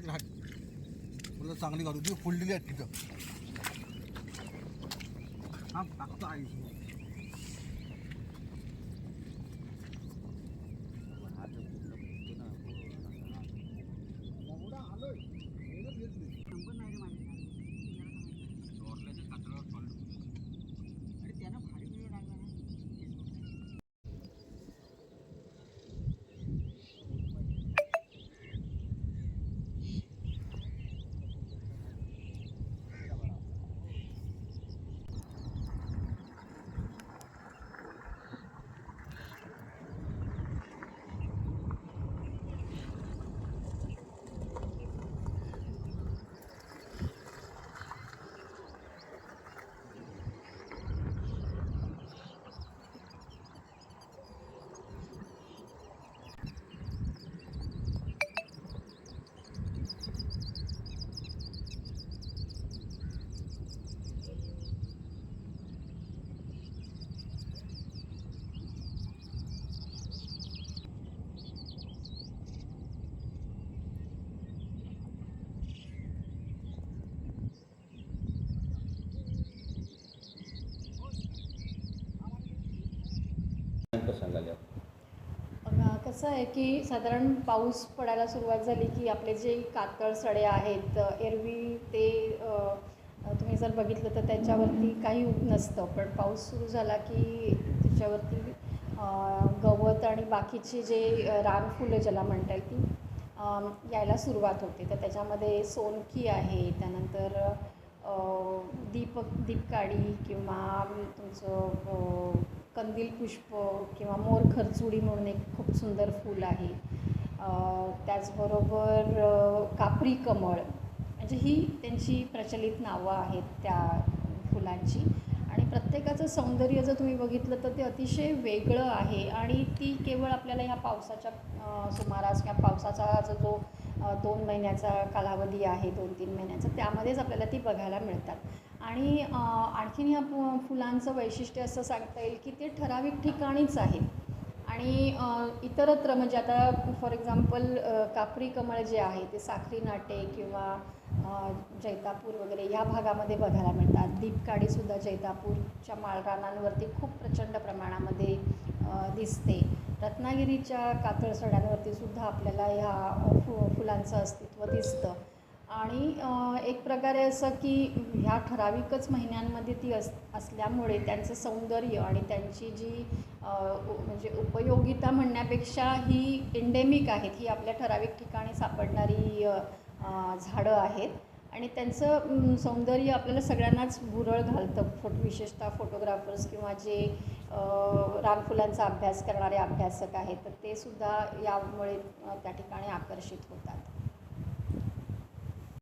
आहेत आहेत तुला चांगली काढू ती फुललेली आहेत तिथं. हा टाकतो आई सांगायला कसं आहे की साधारण पाऊस पडायला सुरुवात झाली की आपले जे कातळ सडे आहेत एरवी ते तुम्ही जर बघितलं तर त्याच्यावरती काही उप नसतं. पण पाऊस सुरू झाला की त्याच्यावरती गवत आणि बाकीचे जे अ, रानफुलं ज्याला म्हणता येईल ती यायला सुरुवात होते. तर त्याच्यामध्ये सोनकी आहे त्यानंतर दीपक दीप दीपकाडी किंवा तुमचं कंदील पुष्प किंवा मोर खरचुडी म्हणून एक खूप सुंदर फूल आहे. त्याचबरोबर कापरी कमळ. म्हणजे ही त्यांची प्रचलित नावं आहेत त्या फुलांची. आणि प्रत्येकाचं सौंदर्य जर तुम्ही बघितलं तर ते अतिशय वेगळं आहे. आणि ती केवळ आपल्याला ह्या पावसाच्या सुमारास किंवा पावसाचा जो जो दोन महिन्याचा कालावधी आहे दोन तीन महिन्याचा त्यामध्येच आपल्याला ती बघायला मिळतात. आणि आणखीन ह्या फु फुलांचं वैशिष्ट्य असं सांगता येईल की ते ठराविक ठिकाणीच आहेत. आणि इतरत्र म्हणजे आता फॉर एक्झाम्पल कापरी कमळ जे आहे ते साखरी नाटे किंवा जैतापूर वगैरे ह्या भागामध्ये बघायला मिळतात. दीपकाडीसुद्धा जैतापूरच्या माळरानांवरती खूप प्रचंड प्रमाणामध्ये दिसते. रत्नागिरीच्या कातळसड्यांवरती सुद्धा आपल्याला ह्या फु फुलांचं अस्तित्व दिसतं. आणि एक प्रकारे असं की ह्या ठराविकच महिन्यांमध्ये ती अस असल्यामुळे त्यांचं सौंदर्य आणि त्यांची जी म्हणजे उपयोगिता म्हणण्यापेक्षा ही एंडेमिक आहेत ही आपल्या ठराविक ठिकाणी सापडणारी झाडं आहेत. आणि त्यांचं सौंदर्य आपल्याला सगळ्यांनाच भुरळ घालतं. फोट विशेषतः फोटोग्राफर्स किंवा जे रानफुलांचा अभ्यास करणारे अभ्यासक आहेत तर ते सुद्धा यामुळे त्या ठिकाणी आकर्षित होतात.